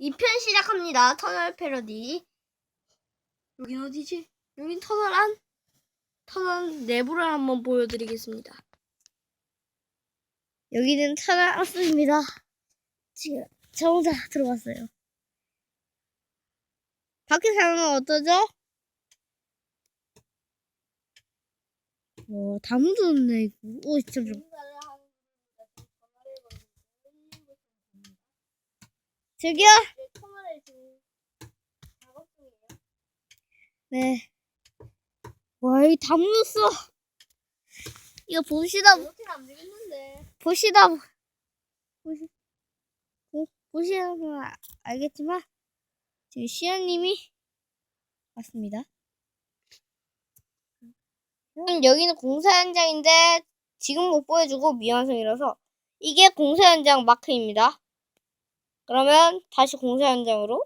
2편 시작합니다. 터널 패러디. 여긴 어디지? 여긴 터널 안? 터널 내부를 한번 보여드리겠습니다. 여기는 터널 안입니다. 지금 저 혼자 들어왔어요. 밖에 상황은 어떠죠? 어, 다 묻었네, 이거. 오, 진짜 좀. 저기요? 네. 와, 여기 다 묻었어. 이거 보시다, 이렇게 안 되겠는데. 보시다, 보시, 보, 보시면 아- 알겠지만, 지금 시아님이 왔습니다. 음, 여기는 공사 현장인데, 지금 못 보여주고 미완성이라서, 이게 공사 현장 마크입니다. 그러면 다시 공사 현장으로